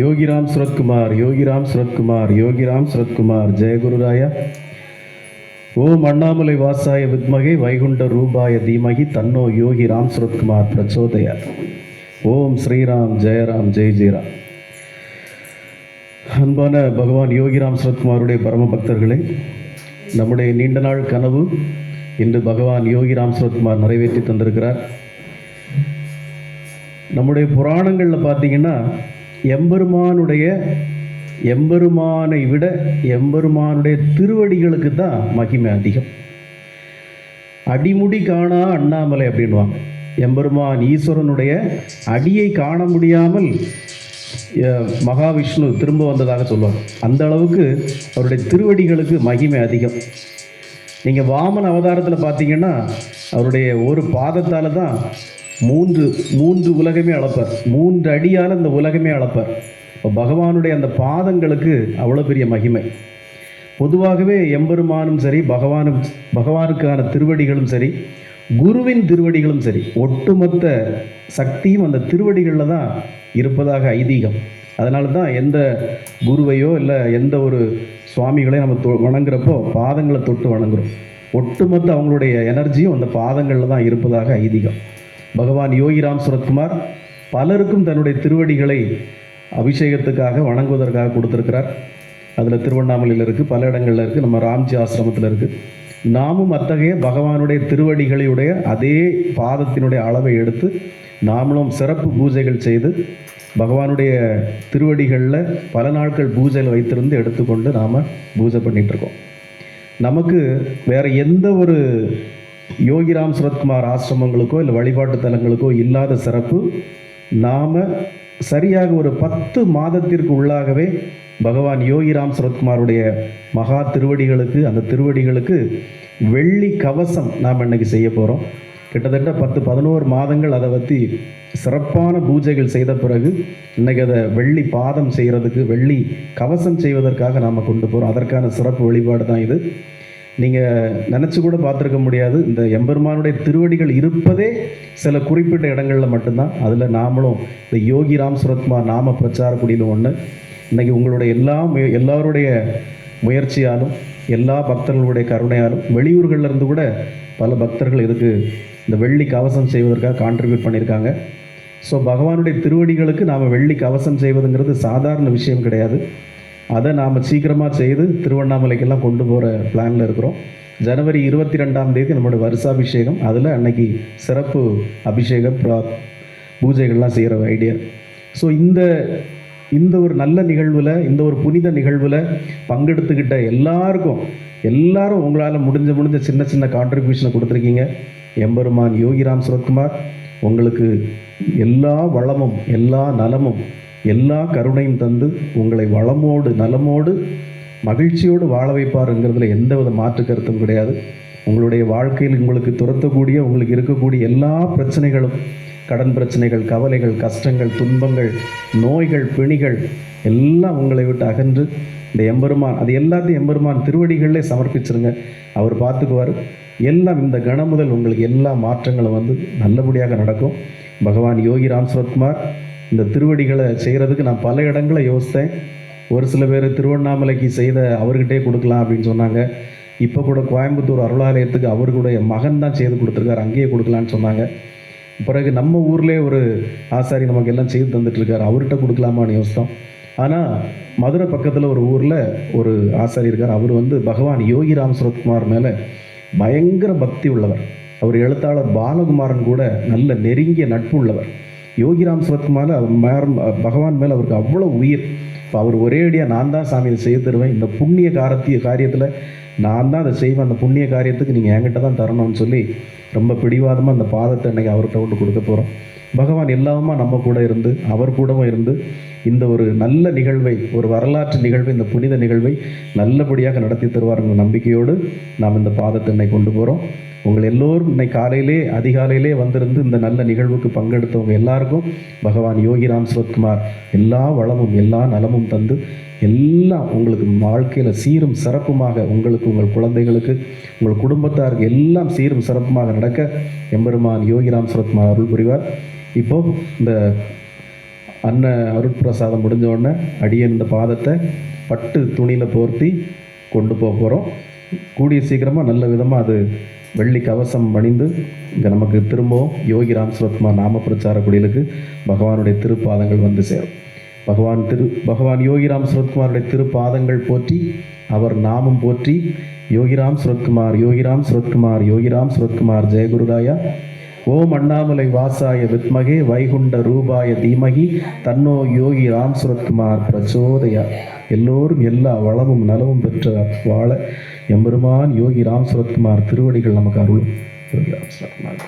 யோகிராம் சுரத்குமார் யோகிராம் சுரத்குமார் யோகிராம் சுரத்குமார் ஜெயகுருராயா. ஓம் அண்ணாமலை வாசாய வித்மகை வைகுண்ட ரூபாய தீமகி தன்னோ யோகி ராம் சுரத்குமார் பிரச்சோதயா ஓம் ஸ்ரீராம் ஜெயராம் ஜெய் ஜெயராம். அன்பான பகவான் யோகிராம் சுரத்குமாருடைய பரம பக்தர்களே நம்முடைய நீண்ட நாள் கனவு இன்று பகவான் யோகிராம் சுரத்குமார் நிறைவேற்றி தந்திருக்கிறார். நம்முடைய புராணங்களில் பார்த்தீங்கன்னா எம்பெருமானுடைய எம்பெருமானை விட எம்பெருமானுடைய திருவடிகளுக்கு தான் மகிமை அதிகம். அடிமுடி காணா அண்ணாமலை அப்படின்வாங்க எம்பெருமான் ஈஸ்வரனுடைய அடியை காண முடியாமல் மகாவிஷ்ணு திரும்ப வந்ததாக சொல்லுவாங்க அந்த அளவுக்கு அவருடைய திருவடிகளுக்கு மகிமை அதிகம். நீங்கள் வாமன் அவதாரத்தில் பார்த்தீங்கன்னா அவருடைய ஒரு பாதத்தால் தான் மூன்று மூன்று உலகமே அளப்பார். மூன்று அடியால் அந்த உலகமே அளப்பார். இப்போ பகவானுடைய அந்த பாதங்களுக்கு அவ்வளோ பெரிய மகிமை. பொதுவாகவே எம்பெருமானும் சரி பகவானும் பகவானுக்கான திருவடிகளும் சரி குருவின் திருவடிகளும் சரி ஒட்டுமொத்த சக்தியும் அந்த திருவடிகளில் தான் இருப்பதாக ஐதீகம். அதனால தான் எந்த குருவையோ இல்லை எந்த ஒரு சுவாமிகளையும் நம்ம தொ வணங்குறப்போ பாதங்களை தொட்டு வணங்குறோம். ஒட்டுமொத்த அவங்களுடைய எனர்ஜியும் அந்த பாதங்களில் தான் இருப்பதாக ஐதீகம். பகவான் யோகிராம் சுரத்குமார் பலருக்கும் தன்னுடைய திருவடிகளை அபிஷேகத்துக்காக வணங்குவதற்காக கொடுத்துருக்கிறார். அதில் திருவண்ணாமலையில் இருக்குது பல இடங்களில் இருக்குது நம்ம ராம்ஜி ஆசிரமத்தில் இருக்குது நாமும் அத்தகைய பகவானுடைய திருவடிகளையுடைய அதே பாதத்தினுடைய அளவை எடுத்து நாமளும் சிறப்பு பூஜைகள் செய்து பகவானுடைய திருவடிகளில் பல நாட்கள் பூஜையில் வைத்திருந்து எடுத்துக்கொண்டு நாம் பூஜை பண்ணிகிட்ருக்கோம் நமக்கு வேறு எந்த ஒரு யோகிராம் சுரத்குமார் ஆசிரமங்களுக்கோ இல்லை வழிபாட்டு தலங்களுக்கோ இல்லாத சிறப்பு நாம் சரியாக ஒரு பத்து மாதத்திற்கு உள்ளாகவே பகவான் யோகிராம் சுரத்குமாருடைய மகா திருவடிகளுக்கு அந்த திருவடிகளுக்கு வெள்ளி கவசம் நாம் இன்னைக்கு செய்ய போகிறோம் கிட்டத்தட்ட பத்து பதினோரு மாதங்கள் அதை பற்றி சிறப்பான பூஜைகள் செய்த பிறகு இன்றைக்கி அதை வெள்ளி பாதம் செய்கிறதுக்கு வெள்ளி கவசம் செய்வதற்காக நாம் கொண்டு போகிறோம் அதற்கான சிறப்பு வழிபாடு தான் இது. நீங்கள் நினச்சி கூட பார்த்துருக்க முடியாது. இந்த எம்பெருமானுடைய திருவடிகள் இருப்பதே சில குறிப்பிட்ட இடங்களில் மட்டும்தான். அதில் நாமளும் இந்த யோகி ராம் சுரத்குமார் நாம பிரச்சார குடியில் ஒன்று இன்றைக்கி உங்களுடைய எல்லா முய- எல்லாருடைய முயற்சியாலும் எல்லா பக்தர்களுடைய கருணையாலும் வெளியூர்கள்ல இருந்து கூட பல பக்தர்கள் இதுக்கு இந்த வெள்ளி கவசம் செய்வதற்காக கான்ட்ரிபியூட் பண்ணியிருக்காங்க. ஸோ பகவானுடைய திருவடிகளுக்கு நாம் வெள்ளி கவசம் செய்வதுங்கிறது சாதாரண விஷயம் கிடையாது. அதை நாம் சீக்கிரமாக செய்து திருவண்ணாமலைக்கெல்லாம் கொண்டு போகிற பிளானில் இருக்கிறோம். ஜனவரி இருபத்தி ரெண்டாம் தேதி நம்மளோட வருஷாபிஷேகம். அதில் அன்னைக்கு சிறப்பு அபிஷேகம் ப்ரா பூஜைகள்லாம் செய்கிற ஐடியா ஸோ இந்த இந்த ஒரு நல்ல நிகழ்வில் இந்த ஒரு புனித நிகழ்வில் பங்கெடுத்துக்கிட்ட எல்லாருக்கும் எல்லாரும் உங்களால் முடிஞ்ச முடிஞ்ச சின்ன சின்ன கான்ட்ரிபியூஷனை கொடுத்துருக்கீங்க. எம்பெருமான் யோகிராம் சுரத்குமார் உங்களுக்கு எல்லா வளமும் எல்லா நலமும் எல்லா கருணையும் தந்து உங்களை வளமோடு நலமோடு மகிழ்ச்சியோடு வாழ வைப்பாருங்கிறதுல எந்தவித மாற்று கருத்தும் கிடையாது. உங்களுடைய வாழ்க்கையில் உங்களுக்கு துரத்தக்கூடிய உங்களுக்கு இருக்கக்கூடிய எல்லா பிரச்சனைகளும் கடன் பிரச்சனைகள் கவலைகள் கஷ்டங்கள் துன்பங்கள் நோய்கள் பிணிகள் எல்லாம் உங்களை விட்டு அகன்று இந்த எம்பெருமான் அது எல்லாத்தையும் எம்பெருமான் திருவடிகளிலே சமர்ப்பிச்சிருங்க. அவர் பார்த்துக்குவார். எல்லாம் இந்த கணம் முதல் உங்களுக்கு எல்லா மாற்றங்களும் வந்து நல்லபடியாக நடக்கும். பகவான் யோகி ராம் சுரத்குமார் இந்த திருவடிகளை செய்கிறதுக்கு நான் பல இடங்களை யோசித்தேன். ஒரு சில பேர் திருவண்ணாமலைக்கு செய்த அவர்கிட்டே கொடுக்கலாம் அப்படின்னு சொன்னாங்க. இப்போ கூட கோயம்புத்தூர் அருளாலயத்துக்கு அவர்களுடைய மகன் தான் செய்து கொடுத்துருக்காரு அங்கேயே கொடுக்கலான்னு சொன்னாங்க. பிறகு நம்ம ஊர்லேயே ஒரு ஆசாரி நமக்கு எல்லாம் செய்து தந்துட்டுருக்காரு அவர்கிட்ட கொடுக்கலாமான்னு யோசித்தோம். ஆனால் மதுரை பக்கத்தில் ஒரு ஊரில் ஒரு ஆசாரி இருக்கார் அவர் வந்து பகவான் யோகிராம் சுரத்குமார் மேலே பயங்கர பக்தி உள்ளவர். அவர் எழுத்தாளர் பாலகுமாரன் கூட நல்ல நெருங்கிய நட்பு உள்ளவர். யோகிராம் சுரத்குமார் அவர் மேர் பகவான் மேலே அவருக்கு அவ்வளோ உயிர். இப்போ அவர் ஒரே அடியாக நான் தான் சாமி இதை செய்து தருவேன். இந்த புண்ணிய காரத்திய காரியத்தில் நான் தான் அதை செய்வேன். அந்த புண்ணிய காரியத்துக்கு நீங்கள் என்கிட்ட தான் தரணும்னு சொல்லி ரொம்ப பிடிவாதமாக அந்த பாதத்தை இன்றைக்கி அவர்கிட்ட கொண்டு கொடுக்க போகிறோம் பகவான் எல்லாமா நம்ம கூட இருந்து அவர் கூடவும் இருந்து இந்த ஒரு நல்ல நிகழ்வை ஒரு வரலாற்று நிகழ்வை இந்த புனித நிகழ்வை நல்லபடியாக நடத்தி தருவாருங்கிற நம்பிக்கையோடு நாம் இந்த பாதத்தை கொண்டு போகிறோம் உங்கள் எல்லோரும் இன்னைக்கு காலையிலே அதிகாலையிலே வந்திருந்து இந்த நல்ல நிகழ்வுக்கு பங்கெடுத்தவங்க எல்லாருக்கும் பகவான் யோகிராம் சுரத்குமார் எல்லா வளமும் எல்லா நலமும் தந்து எல்லாம் உங்களுக்கு வாழ்க்கையில் சீரும் சிறப்புமாக உங்களுக்கு உங்கள் குழந்தைகளுக்கு உங்கள் குடும்பத்தாருக்கு எல்லாம் சீரும் சிறப்புமாக நடக்க எம்பெருமான் யோகிராம் சுரத்குமார் அருள் புரிவார். இப்போ இந்த அன்ன அருட்பிரசாதம் முடிஞ்ச உடனே அடியன் இந்த பாதத்தை பட்டு துணியில் போர்த்தி கொண்டு போக போகிறோம் கூடிய சீக்கிரமாக நல்ல விதமாக அது வெள்ளி கவசம் அணிந்து இங்கே நமக்கு திரும்பவும் யோகி ராம் சுரத்மா நாம பிரச்சார குடிலுக்கு பகவானுடைய திருப்பாதங்கள் வந்து சேரும். பகவான் திரு பகவான் யோகிராம் சுரத்குமாருடைய திருப்பாதங்கள் போற்றி அவர் நாமம் போற்றி யோகிராம் சுரத்குமார் யோகிராம் சுரத்குமார் யோகிராம் சுரத்குமார் ஜெயகுருராயா ஓம் அண்ணாமலை வாசாய வித்மகே வைகுண்ட ரூபாய தீமகி தன்னோ யோகி ராம் சுரத்குமார் பிரச்சோதயா. எல்லோரும் எல்லா வளமும் நலமும் பெற்ற வாழ எம்பெருமான் யோகி ராம் சரத்குமார் திருவடிகள் நமக்கு அருளும் யோகி ராம் சரத்குமார்